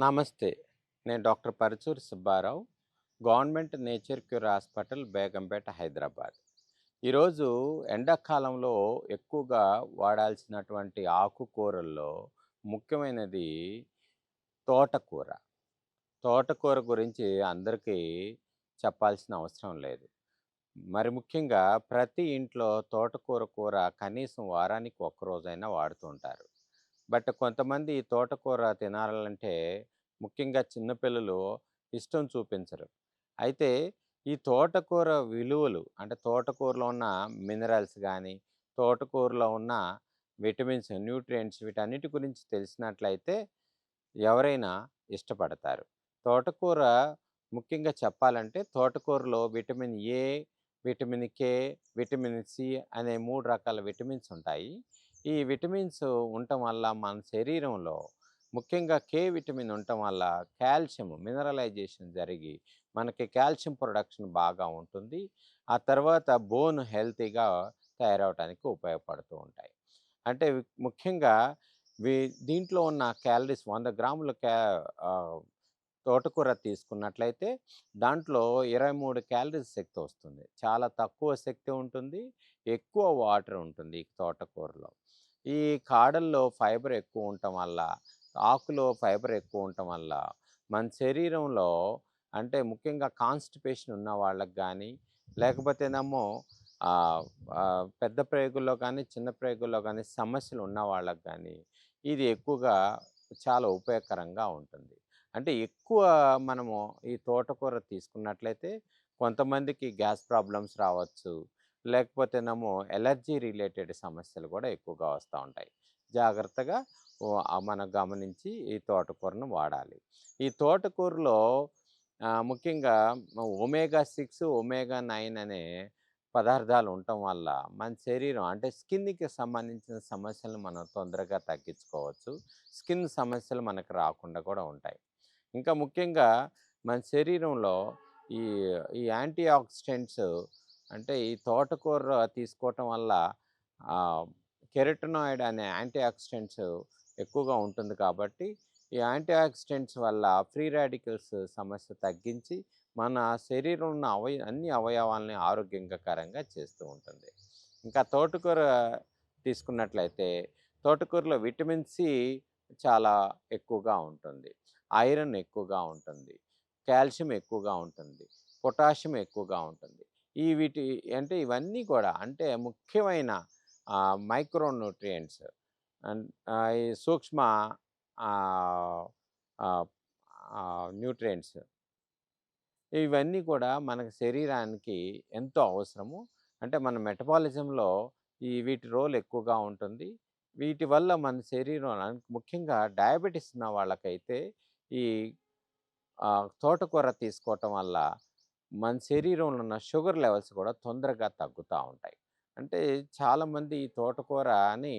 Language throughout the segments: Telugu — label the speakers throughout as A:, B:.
A: నమస్తే. నేను doctor Parachuri Subbarao government nature cure hospital Begumpet Hyderabad. ఈరోజు ఎండాకాలంలో ఎక్కువగా వాడాల్సినటువంటి ఆకుకూరల్లో ముఖ్యమైనది తోటకూర. తోటకూర గురించి అందరికీ చెప్పాల్సిన అవసరం లేదు. మరి ముఖ్యంగా ప్రతి ఇంట్లో తోటకూర కూర కనీసం వారానికి ఒక్క రోజైనా వాడుతూ ఉంటారు. బట్ కొంతమంది ఈ తోటకూర తినాలంటే ముఖ్యంగా చిన్నపిల్లలు ఇష్టం చూపించరు. అయితే ఈ తోటకూర విలువలు అంటే తోటకూరలో ఉన్న మినరల్స్ కానీ తోటకూరలో ఉన్న విటమిన్స్ న్యూట్రియంట్స్ వీటన్నిటి గురించి తెలిసినట్లయితే ఎవరైనా ఇష్టపడతారు. తోటకూర ముఖ్యంగా చెప్పాలంటే తోటకూరలో vitamin A vitamin K vitamin C అనే మూడు రకాల విటమిన్స్ ఉంటాయి. ఈ విటమిన్స్ ఉండటం వల్ల మన శరీరంలో ముఖ్యంగా కే విటమిన్ ఉండటం వల్ల కాల్షియం మినరలైజేషన్ జరిగి మనకి కాల్షియం ప్రొడక్షన్ బాగా ఉంటుంది. ఆ తర్వాత బోన్ హెల్తీగా తయారవడానికి ఉపయోగపడుతూ ఉంటాయి. అంటే ముఖ్యంగా వీ దీంట్లో ఉన్న క్యాలరీస్ వంద గ్రాముల క్యా తోటకూర తీసుకున్నట్లయితే దాంట్లో ఇరవై మూడు క్యాలరీస్ శక్తి వస్తుంది. చాలా తక్కువ శక్తి ఉంటుంది ఎక్కువ వాటర్ ఉంటుంది ఈ తోటకూరలో. ఈ కాడల్లో ఫైబర్ ఎక్కువ ఉండటం వల్ల ఆకులో ఫైబర్ ఎక్కువ ఉండటం వల్ల మన శరీరంలో అంటే ముఖ్యంగా కాన్స్టిపేషన్ ఉన్న వాళ్ళకి కానీ లేకపోతేనేమో ఆ, పెద్ద ప్రేగుల్లో కానీ చిన్న ప్రేగుల్లో కానీ సమస్యలు ఉన్న వాళ్ళకి కానీ ఇది ఎక్కువగా చాలా ఉపయోగకరంగా ఉంటుంది. అంటే ఎక్కువ మనము ఈ తోటకూర తీసుకున్నట్లయితే కొంతమందికి గ్యాస్ ప్రాబ్లమ్స్ రావచ్చు. లేకపోతేనేమో ఎలర్జీ రిలేటెడ్ సమస్యలు కూడా ఎక్కువగా వస్తూ ఉంటాయి. జాగ్రత్తగా మనం గమనించి ఈ తోటకూరను వాడాలి. ఈ తోటకూరలో ముఖ్యంగా ఒమేగా సిక్స్ ఒమేగా నైన్ అనే పదార్థాలు ఉండటం వల్ల మన శరీరం అంటే స్కిన్కి సంబంధించిన సమస్యలను మనం తొందరగా తగ్గించుకోవచ్చు. స్కిన్ సమస్యలు మనకు రాకుండా కూడా ఉంటాయి. ఇంకా ముఖ్యంగా మన శరీరంలో ఈ ఈ యాంటీ ఆక్సిడెంట్స్ అంటే ఈ తోటకూర తీసుకోవటం వల్ల కెరటనాయిడ్ అనే యాంటీ ఆక్సిడెంట్స్ ఎక్కువగా ఉంటుంది కాబట్టి ఈ యాంటీ ఆక్సిడెంట్స్ వల్ల ఫ్రీ రాడికల్స్ సమస్య తగ్గించి మన శరీరం ఉన్న అవయ అన్ని అవయవాల్ని ఆరోగ్యకరంగా చేస్తూ ఉంటుంది. ఇంకా తోటకూర తీసుకున్నట్లయితే తోటకూరలో విటమిన్ సి చాలా ఎక్కువగా ఉంటుంది. ఐరన్ ఎక్కువగా ఉంటుంది. కాల్షియం ఎక్కువగా ఉంటుంది. పొటాషియం ఎక్కువగా ఉంటుంది. ఈ వీటి అంటే ఇవన్నీ కూడా అంటే ముఖ్యమైన మైక్రో న్యూట్రియంట్స్ సూక్ష్మ న్యూట్రియంట్స్. ఇవన్నీ కూడా మన శరీరానికి ఎంతో అవసరము. అంటే మన మెటబాలిజంలో ఈ వీటి రోల్ ఎక్కువగా ఉంటుంది. వీటి వల్ల మన శరీరం ముఖ్యంగా డయాబెటీస్ ఉన్న వాళ్ళకైతే ఈ తోటకూర తీసుకోవటం వల్ల మన శరీరంలో ఉన్న షుగర్ లెవెల్స్ కూడా తొందరగా తగ్గుతూ ఉంటాయి. అంటే చాలామంది ఈ తోటకూర అని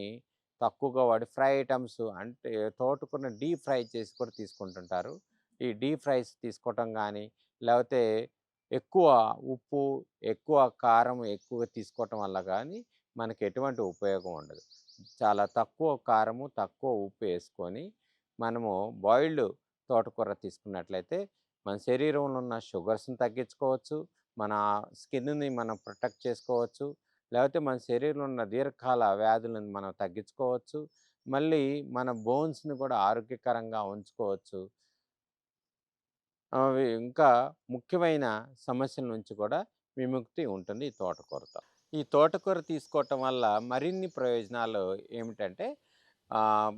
A: తక్కువగా వాడి ఫ్రై ఐటమ్స్ అంటే తోటకూరని డీప్ ఫ్రై చేసి కూడా తీసుకుంటుంటారు. ఈ డీప్ ఫ్రైస్ తీసుకోవటం కానీ లేకపోతే ఎక్కువ ఉప్పు ఎక్కువ కారం ఎక్కువ తీసుకోవటం వల్ల కానీ మనకి ఎటువంటి ఉపయోగం ఉండదు. చాలా తక్కువ కారము తక్కువ ఉప్పు వేసుకొని మనము బాయిల్డ్ తోటకూర తీసుకున్నట్లయితే మన శరీరంలో ఉన్న షుగర్స్ని తగ్గించుకోవచ్చు మన స్కిన్ని మనం ప్రొటెక్ట్ చేసుకోవచ్చు లేకపోతే మన శరీరంలో ఉన్న దీర్ఘకాల వ్యాధులను మనం తగ్గించుకోవచ్చు మళ్ళీ మన బోన్స్ని కూడా ఆరోగ్యకరంగా ఉంచుకోవచ్చు. ఇంకా ముఖ్యమైన సమస్యల నుంచి కూడా విముక్తి ఉంటుంది ఈ తోటకూరతో. ఈ తోటకూర తీసుకోవటం వల్ల మరిన్ని ప్రయోజనాలు ఏమిటంటే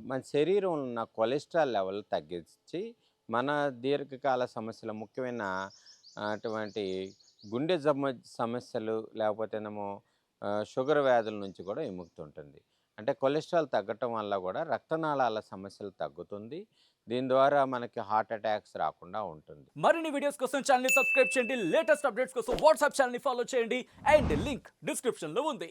A: మన శరీరంలో ఉన్న కొలెస్ట్రాల్ లెవెల్ తగ్గించి మన దీర్ఘకాల సమస్యలు ముఖ్యమైన అటువంటి గుండె జమ సమస్యలు లేకపోతేనేమో ఏమో షుగర్ వ్యాధుల నుంచి కూడా విముక్తి ఉంటుంది అంటే కొలెస్ట్రాల్ తగ్గటం వల్ల కూడా రక్తనాళాల సమస్యలు తగ్గుతుంది. దీని ద్వారా మనకి హార్ట్ అటాక్స్ రాకుండా ఉంటుంది.
B: మరిన్ని వీడియోస్ కోసం ఛానల్ సబ్స్క్రైబ్ చేయండి. లేటెస్ట్ అప్డేట్స్ కోసం వాట్సాప్ ఛానల్ ఫాలో చేయండి. అండ్ లింక్ డిస్క్రిప్షన్లో ఉంది.